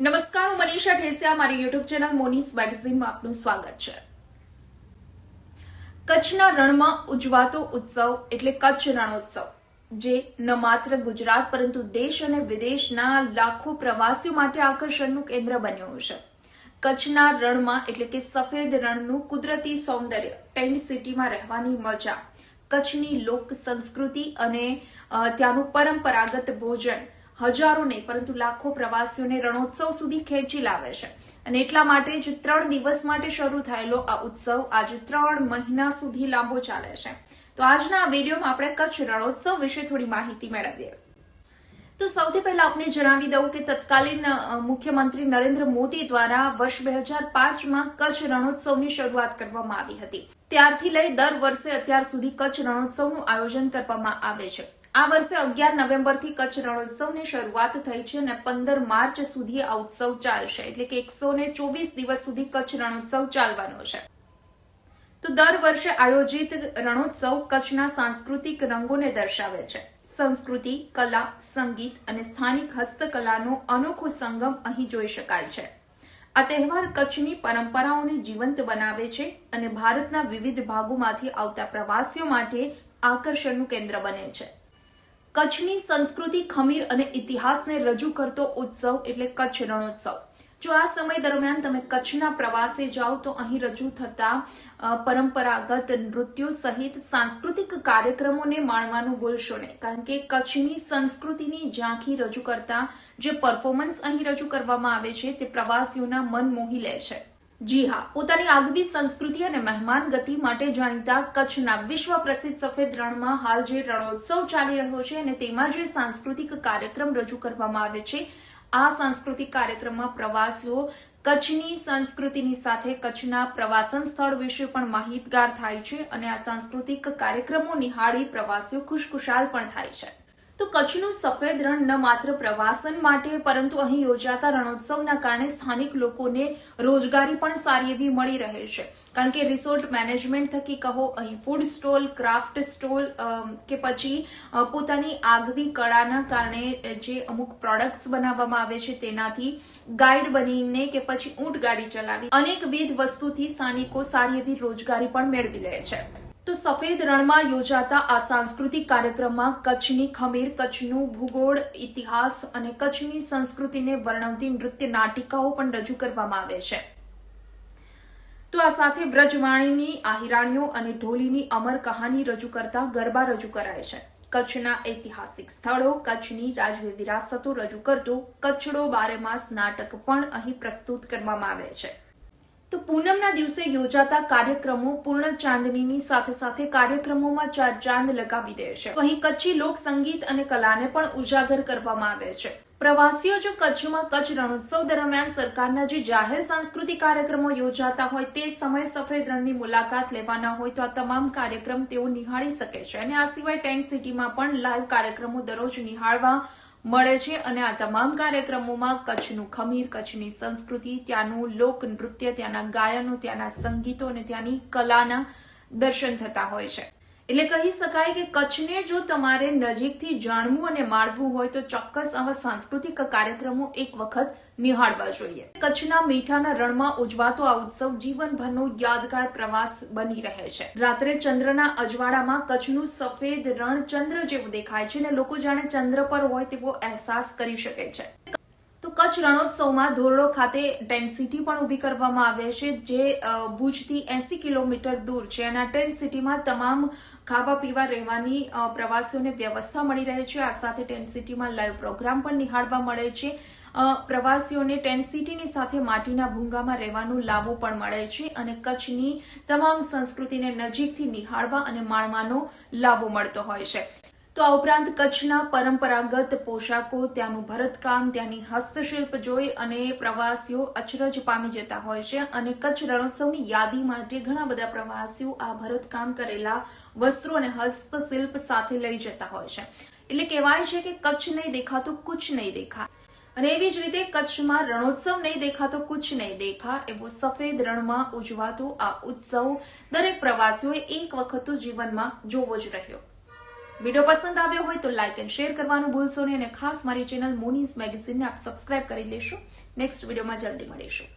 નમસ્કાર, હું મનીષા ઠેસિયા મારી યુટ્યુબ ચેનલ મોનીસ મેગઝીનમાં આપનું સ્વાગત છે. કચ્છના રણમાં ઉજવાતો ઉત્સવ એટલે કચ્છ રણોત્સવ, જે ન માત્ર ગુજરાત પરંતુ દેશ અને વિદેશના લાખો પ્રવાસીઓ માટે આકર્ષણનું કેન્દ્ર બન્યું છે. કચ્છના રણમાં એટલે કે સફેદ રણનું કુદરતી સૌંદર્ય, ટેન્ટ સિટીમાં રહેવાની મજા, કચ્છની લોક સંસ્કૃતિ અને ત્યાંનું પરંપરાગત ભોજન હજારો નહીં, પરંતુ લાખો પ્રવાસીઓને રણોત્સવ સુધી ખેંચી લાવે છે. અને એટલા માટે જ ત્રણ દિવસ માટે શરૂ થયેલો આ ઉત્સવ આજે ત્રણ મહિના સુધી લાંબો ચાલે છે. તો આજના આ વિડીયોમાં આપણે કચ્છ રણોત્સવ વિશે થોડી માહિતી મેળવીએ. તો સૌથી પહેલા આપને જણાવી દઉં કે તત્કાલીન મુખ્યમંત્રી નરેન્દ્ર મોદી દ્વારા વર્ષ બે હજાર પાંચમાં કચ્છ રણોત્સવની શરૂઆત કરવામાં આવી હતી. ત્યારથી લઈ દર વર્ષે અત્યાર સુધી કચ્છ રણોત્સવનું આયોજન કરવામાં આવે છે. આ વર્ષે અગિયાર નવેમ્બરથી કચ્છ રણોત્સવની શરૂઆત થઈ છે અને પંદર માર્ચ સુધી આ ઉત્સવ ચાલશે. એટલે કે એકસો ચોવીસ દિવસ સુધી કચ્છ રણોત્સવ ચાલવાનો છે. તો દર વર્ષે આયોજિત રણોત્સવ કચ્છના સાંસ્કૃતિક રંગોને દર્શાવે છે. સંસ્કૃતિ, કલા, સંગીત અને સ્થાનિક હસ્તકલાનો અનોખો સંગમ અહીં જોઈ શકાય છે. આ તહેવાર કચ્છની પરંપરાઓને જીવંત બનાવે છે અને ભારતના વિવિધ ભાગોમાંથી આવતા પ્રવાસીઓ માટે આકર્ષણનું કેન્દ્ર બને છે. કચ્છની સંસ્કૃતિ, ખમીર અને ઇતિહાસને રજૂ કરતો ઉત્સવ એટલે કચ્છ રણોત્સવ. જો આ સમય દરમિયાન તમે કચ્છના પ્રવાસે જાઓ, તો અહીં રજૂ થતા પરંપરાગત નૃત્યો સહિત સાંસ્કૃતિક કાર્યક્રમોને માણવાનું ભૂલશો નહીં. કારણ કે કચ્છની સંસ્કૃતિની ઝાંખી રજૂ કરતા જે પરફોર્મન્સ અહીં રજૂ કરવામાં આવે છે, તે પ્રવાસીઓના મન મોહી લે છે. જી હા, પોતાની આગવી સંસ્કૃતિ અને મહેમાન ગતિ માટે જાણીતા કચ્છના વિશ્વ પ્રસિદ્ધ સફેદ રણમાં હાલ જે રણોત્સવ ચાલી રહ્યો છે અને તેમાં જે સાંસ્કૃતિક કાર્યક્રમ રજૂ કરવામાં આવે છે, આ સાંસ્કૃતિક કાર્યક્રમમાં પ્રવાસીઓ કચ્છની સંસ્કૃતિની સાથે કચ્છના પ્રવાસન સ્થળ વિશે પણ માહિતગાર થાય છે અને આ સાંસ્કૃતિક કાર્યક્રમો નિહાળી પ્રવાસીઓ ખુશખુશાલ પણ થાય છે. તો કચ્છનું સફેદ રણ ન માત્ર પ્રવાસન માટે, પરંતુ અહીં યોજાતા રણોત્સવના કારણે સ્થાનિક લોકોને રોજગારી પણ સારી એવી મળી રહે છે. કારણ કે રિસોર્ટ મેનેજમેન્ટ થકી કહો, અહીં ફૂડ સ્ટોલ ક્રાફ્ટ સ્ટોલ કે પછી પોતાની આગવી કળાના કારણે જે અમુક પ્રોડક્ટ્સ બનાવવામાં આવે છે તેનાથી ગાઈડ બનીને કે પછી ઊંટ ગાડી ચલાવી અનેકવિધ વસ્તુથી સ્થાનિકો સારી એવી રોજગારી પણ મેળવી લે છે. તો સફેદ રણમાં યોજાતા આ સાંસ્કૃતિક કાર્યક્રમમાં કચ્છની ખમીર, કચ્છનું ભૂગોળ, ઇતિહાસ અને કચ્છની સંસ્કૃતિને વર્ણવતી નૃત્ય નાટિકાઓ પણ રજૂ કરવામાં આવે છે. તો આ સાથે વ્રજવાણીની આહિરાણીઓ અને ઢોલીની અમર કહાની રજૂ કરતા ગરબા રજૂ કરાય છે. કચ્છના ઐતિહાસિક સ્થળો, કચ્છની રાજવી વિરાસતો રજૂ કરતું કચ્છડો બારેમાસ નાટક પણ અહીં પ્રસ્તુત કરવામાં આવે છે. તો પૂનમના દિવસે યોજાતા કાર્યક્રમો પૂર્ણ ચાંદનીની સાથે સાથે કાર્યક્રમોમાં ચાર ચાંદ લગાવી દે છે. અહીં કચ્છી લોક સંગીત અને કલાને પણ ઉજાગર કરવામાં આવે છે. પ્રવાસીઓ જો કચ્છમાં કચ્છ રણોત્સવ દરમિયાન સરકારના જે જાહેર સાંસ્કૃતિક કાર્યક્રમો યોજાતા હોય તે સમયે સફેદ રણની મુલાકાત લેવાના હોય તો આ તમામ કાર્યક્રમ તેઓ નિહાળી શકે છે. અને આ સિવાય ટેન્ટ સિટીમાં પણ લાઈવ કાર્યક્રમો દરરોજ નિહાળવા મળે છે અને આ તમામ કાર્યક્રમોમાં કચ્છનું ખમીર, કચ્છની સંસ્કૃતિ, ત્યાંનું લોકનૃત્ય ત્યાંના ગાયનો, ત્યાંના સંગીતો અને ત્યાંની કલાના દર્શન થતા હોય છે. એટલે કહી શકાય કે કચ્છને જો તમારે નજીકથી જાણવું અને માણવું હોય તો ચોક્કસ આવા સાંસ્કૃતિક કાર્યક્રમો એક વખત નિહાળવા જોઈએ. કચ્છના મીઠાના રણમાં ઉજવાતો આ ઉત્સવ જીવનભરનો યાદગાર પ્રવાસ બની રહે છે. રાત્રે ચંદ્રના અજવાળામાં કચ્છનું સફેદ રણ ચંદ્ર જેવું દેખાય છે અને લોકો જાણે ચંદ્ર પર હોય તેવો અહેસાસ કરી શકે છે. તો કચ્છ રણોત્સવમાં ધોરડો ખાતે ટેન્ટ સિટી પણ ઊભી કરવામાં આવે છે, જે ભુજથી એસી કિલોમીટર દૂર છે અને આ ટેન્ટ સિટીમાં તમામ ખાવા પીવા રહેવાની પ્રવાસીઓને વ્યવસ્થા મળી રહે છે. આ સાથે ટેન્ટ સિટીમાં લાઈવ પ્રોગ્રામ પણ નિહાળવા મળે છે. પ્રવાસીઓને ટેન્ટ સિટીની સાથે માટીના ભૂંગામાં રહેવાનો લાભો પણ મળે છે અને કચ્છની તમામ સંસ્કૃતિને નજીકથી નિહાળવા અને માણવાનો લાભો મળતો હોય છે. તો આ ઉપરાંત કચ્છના પરંપરાગત પોશાકો, ત્યાંનું ભરતકામ, ત્યાંની હસ્તશિલ્પ જોઈ અને પ્રવાસીઓ અચરજ પામી જતા હોય છે અને કચ્છ રણોત્સવની યાદી માટે ઘણા બધા પ્રવાસીઓ આ ભરતકામ કરેલા વસ્ત્રો અને હસ્તશિલ્પ સાથે લઈ જતા હોય છે. એટલે કહેવાય છે કે કચ્છ નહીં દેખાતું, કુછ નહીં દેખા અને એવી જ રીતે કચ્છમાં રણોત્સવ નહીં દેખા તો કુછ નહીં દેખા એવો સફેદ રણમાં ઉજવાતો આ ઉત્સવ દરેક પ્રવાસીઓએ એક વખત તો જીવનમાં જોવો જ રહ્યો. વીડિયો પસંદ આવ્યો હોય તો લાઇક એન્ડ શેર કરવાનું ભૂલશો નહીં અને ખાસ મારી ચેનલ મોનીઝ મેગેઝીનને આપ સબસ્ક્રાઇબ કરી લેશો. નેક્સ્ટ વિડીયોમાં જલ્દી મળીશું.